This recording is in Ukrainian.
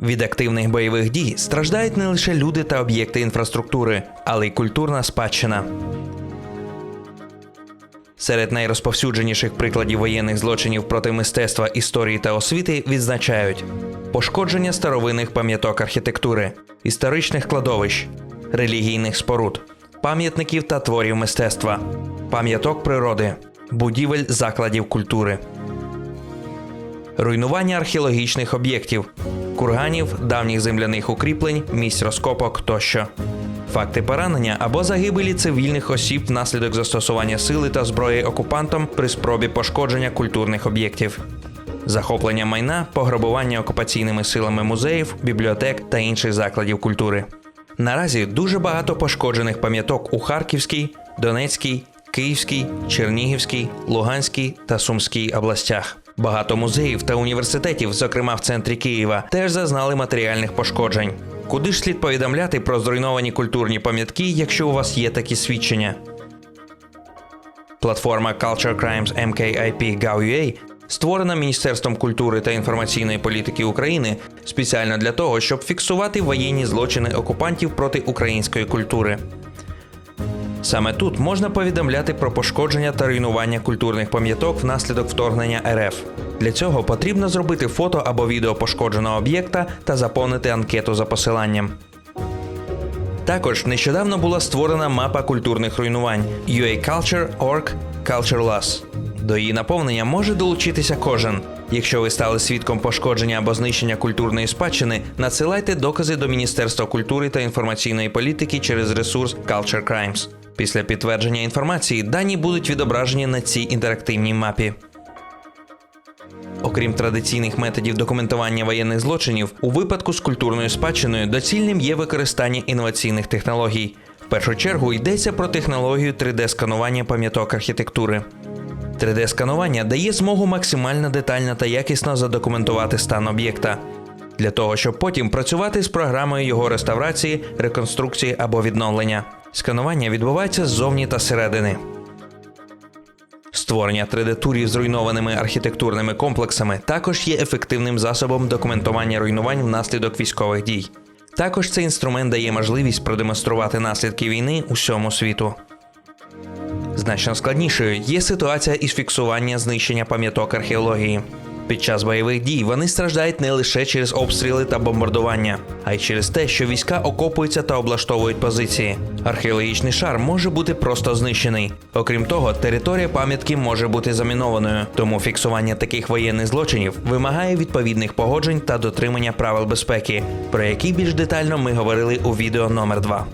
Від активних бойових дій страждають не лише люди та об'єкти інфраструктури, але й культурна спадщина. Серед найрозповсюдженіших прикладів воєнних злочинів проти мистецтва, історії та освіти відзначають пошкодження старовинних пам'яток архітектури, історичних кладовищ, релігійних споруд, пам'ятників та творів мистецтва, пам'яток природи, будівель закладів культури, руйнування археологічних об'єктів, курганів, давніх земляних укріплень, місць розкопок тощо. Факти поранення або загибелі цивільних осіб внаслідок застосування сили та зброї окупантом при спробі пошкодження культурних об'єктів, захоплення майна, пограбування окупаційними силами музеїв, бібліотек та інших закладів культури. Наразі дуже багато пошкоджених пам'яток у Харківській, Донецькій, Київській, Чернігівській, Луганській та Сумській областях. Багато музеїв та університетів, зокрема в центрі Києва, теж зазнали матеріальних пошкоджень. Куди ж слід повідомляти про зруйновані культурні пам'ятки, якщо у вас є такі свідчення? Платформа Culture Crimes MKIP Gov.ua створена Міністерством культури та інформаційної політики України спеціально для того, щоб фіксувати воєнні злочини окупантів проти української культури. Саме тут можна повідомляти про пошкодження та руйнування культурних пам'яток внаслідок вторгнення РФ. Для цього потрібно зробити фото або відео пошкодженого об'єкта та заповнити анкету за посиланням. Також нещодавно була створена мапа культурних руйнувань UA Culture Culture Loss. До її наповнення може долучитися кожен. Якщо ви стали свідком пошкодження або знищення культурної спадщини, надсилайте докази до Міністерства культури та інформаційної політики через ресурс Culture Crimes. Після підтвердження інформації дані будуть відображені на цій інтерактивній мапі. Окрім традиційних методів документування воєнних злочинів, у випадку з культурною спадщиною доцільним є використання інноваційних технологій. В першу чергу йдеться про технологію 3D-сканування пам'яток архітектури. 3D-сканування дає змогу максимально детально та якісно задокументувати стан об'єкта для того, щоб потім працювати з програмою його реставрації, реконструкції або відновлення. Сканування відбувається ззовні та зсередини. Створення 3D-турів з руйнованими архітектурними комплексами також є ефективним засобом документування руйнувань внаслідок військових дій. Також цей інструмент дає можливість продемонструвати наслідки війни усьому світу. Значно складнішою є ситуація із фіксування знищення пам'яток археології. Під час бойових дій вони страждають не лише через обстріли та бомбардування, а й через те, що війська окопуються та облаштовують позиції. Археологічний шар може бути просто знищений. Окрім того, територія пам'ятки може бути замінованою, тому фіксування таких воєнних злочинів вимагає відповідних погоджень та дотримання правил безпеки, про які більш детально ми говорили у відео номер 2